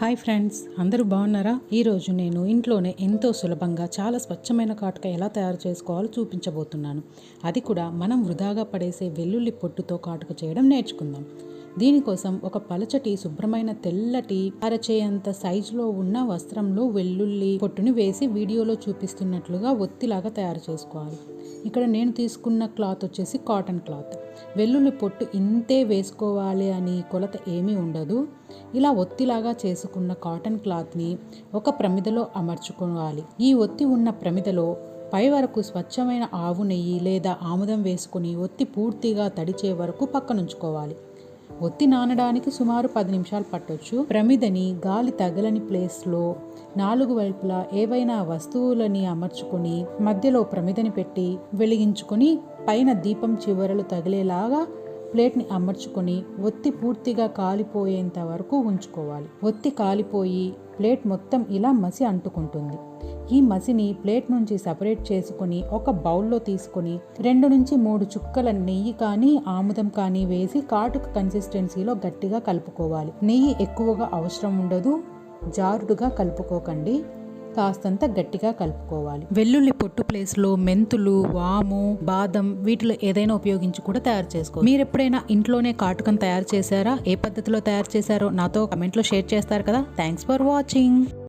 Hi friends అందరూ బాగున్నారా? ఈరోజు నేను ఇంట్లోనే ఎంతో సులభంగా చాలా స్వచ్ఛమైన కాటుక ఎలా తయారు చేసుకోవాలో చూపించబోతున్నాను. అది కూడా మనం వృధాగా పడేసే వెల్లుల్లి పొట్టుతో కాటుక చేయడం నేర్చుకుందాం. దీనికోసం ఒక పలచటి శుభ్రమైన తెల్లటి అరచేయంత సైజులో ఉన్న వస్త్రంలో వెల్లుల్లి పొట్టుని వేసి వీడియోలో చూపిస్తున్నట్లుగా ఒత్తిలాగా తయారు చేసుకోవాలి. ఇక్కడ నేను తీసుకున్న క్లాత్ వచ్చేసి కాటన్ క్లాత్. వెల్లుల్లి పొట్టు ఇంతే వేసుకోవాలి అని కొలత ఏమీ ఉండదు. ఇలా ఒత్తిలాగా చేసుకున్న కాటన్ క్లాత్ని ఒక ప్రమిదలో అమర్చుకోవాలి. ఈ ఒత్తి ఉన్న ప్రమిదలో పై వరకు స్వచ్ఛమైన ఆవు నెయ్యి లేదా ఆముదం వేసుకుని ఒత్తి పూర్తిగా తడిచే వరకు పక్కనుంచుకోవాలి. ఒత్తి నానడానికి సుమారు పది నిమిషాలు పట్టొచ్చు. ప్రమిదని గాలి తగలని ప్లేస్లో నాలుగు వైపులా ఏవైనా వస్తువులని అమర్చుకొని మధ్యలో ప్రమిదని పెట్టి వెలిగించుకొని పైన దీపం చివరలు తగిలేలాగా ప్లేట్ని అమర్చుకొని ఒత్తి పూర్తిగా కాలిపోయేంత వరకు ఉంచుకోవాలి. ఒత్తి కాలిపోయి ప్లేట్ మొత్తం ఇలా మసి అంటుకుంటుంది. ఈ మసిని ప్లేట్ నుంచి సపరేట్ చేసుకుని ఒక బౌల్లో తీసుకొని రెండు నుంచి మూడు చుక్కల నెయ్యి కానీ ఆముదం కానీ వేసి కాటుక కన్సిస్టెన్సీలో గట్టిగా కలుపుకోవాలి. నెయ్యి ఎక్కువగా అవసరం ఉండదు. జారుడుగా కలుపుకోకండి. కాస్తంత గట్టిగా కలుపుకోవాలి. వెల్లుల్లి పొట్టు ప్లేస్లో మెంతులు వాము బాదం వీటిలో ఏదైనా ఉపయోగించి కూడా తయారు చేసుకో మీరు ఎప్పుడైనా ఇంట్లోనే కాటుకం తయారు చేశారా? ఏ పద్ధతిలో తయారు చేశారో నాతో కమెంట్లో షేర్ చేస్తారు కదా. Thanks for watching.